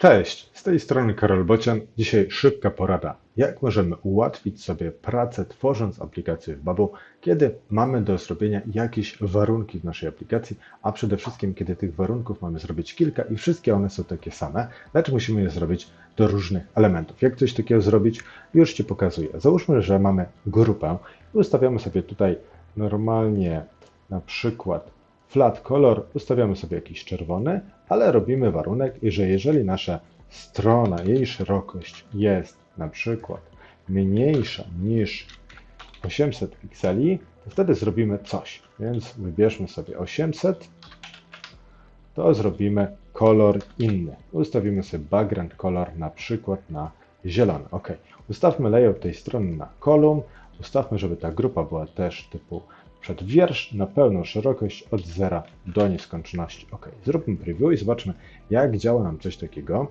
Cześć, z tej strony Karol Bocian. Dzisiaj szybka porada. Jak możemy ułatwić sobie pracę tworząc aplikację w Bubble, kiedy mamy do zrobienia jakieś warunki w naszej aplikacji, a przede wszystkim kiedy tych warunków mamy zrobić kilka i wszystkie one są takie same, lecz musimy je zrobić do różnych elementów. Jak coś takiego zrobić, już Ci pokazuję. Załóżmy, że mamy grupę i ustawiamy sobie tutaj normalnie na przykład flat color, ustawiamy sobie jakiś czerwony, ale robimy warunek, że jeżeli nasza strona, jej szerokość jest na przykład mniejsza niż 800 pikseli, to wtedy zrobimy coś. Więc wybierzmy sobie 800, to zrobimy kolor inny. Ustawimy sobie background color na przykład na zielony. OK. Ustawmy layout tej strony na kolumn. Ustawmy, żeby ta grupa była też typu przed wiersz na pełną szerokość od zera do nieskończoności. OK. Zróbmy preview i zobaczmy, jak działa nam coś takiego.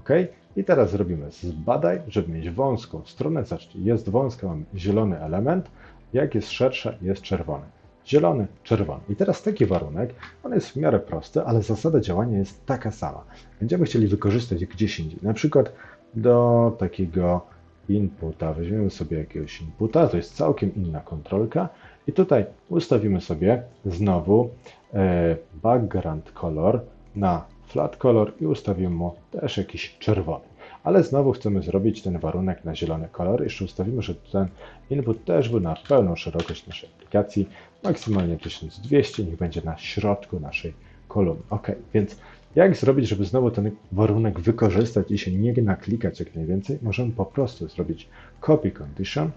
OK. I teraz zrobimy zbadaj, żeby mieć wąską stronę. Zobaczcie, jest wąska, mamy zielony element. Jak jest szersza, jest czerwony. Zielony, czerwony. I teraz taki warunek, on jest w miarę prosty, ale zasada działania jest taka sama. Będziemy chcieli wykorzystać gdzieś indziej. Na przykład do takiego inputa. Weźmiemy sobie jakiegoś inputa, to jest całkiem inna kontrolka i tutaj ustawimy sobie znowu e, background color na flat color i ustawimy mu też jakiś czerwony. Ale znowu chcemy zrobić ten warunek na zielony kolor. Jeszcze ustawimy, że ten input też był na pełną szerokość naszej aplikacji, maksymalnie 1200, niech będzie na środku naszej kolumny. Ok, więc jak zrobić, żeby znowu ten warunek wykorzystać i się nie naklikać jak najwięcej? Możemy po prostu zrobić copy condition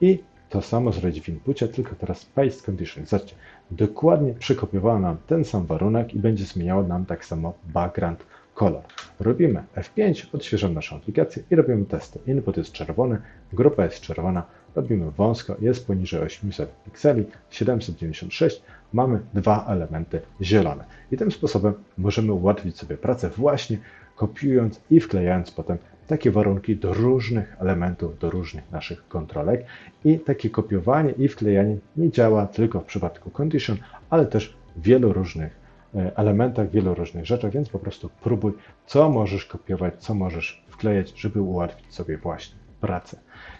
i to samo zrobić w inpucie, tylko teraz paste condition. Zobaczcie, dokładnie przekopiowała nam ten sam warunek i będzie zmieniało nam tak samo background color. Robimy F5, odświeżamy naszą aplikację i robimy testy. Input jest czerwony, grupa jest czerwona, robimy wąsko, jest poniżej 800 pikseli, 796, mamy dwa elementy zielone. I tym sposobem możemy ułatwić sobie pracę właśnie kopiując i wklejając potem takie warunki do różnych elementów, do różnych naszych kontrolek. I takie kopiowanie i wklejanie nie działa tylko w przypadku condition, ale też w wielu różnych e, elementach, wielu różnych rzeczach, więc po prostu próbuj, co możesz kopiować, co możesz wklejać, żeby ułatwić sobie właśnie pracę.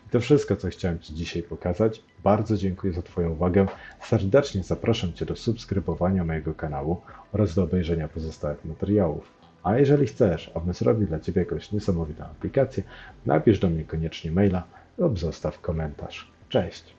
I to wszystko, co chciałem Ci dzisiaj pokazać. Bardzo dziękuję za Twoją uwagę. Serdecznie zapraszam Cię do subskrybowania mojego kanału oraz do obejrzenia pozostałych materiałów. A jeżeli chcesz, abym zrobił dla Ciebie jakąś niesamowitą aplikację, napisz do mnie koniecznie maila lub zostaw komentarz. Cześć!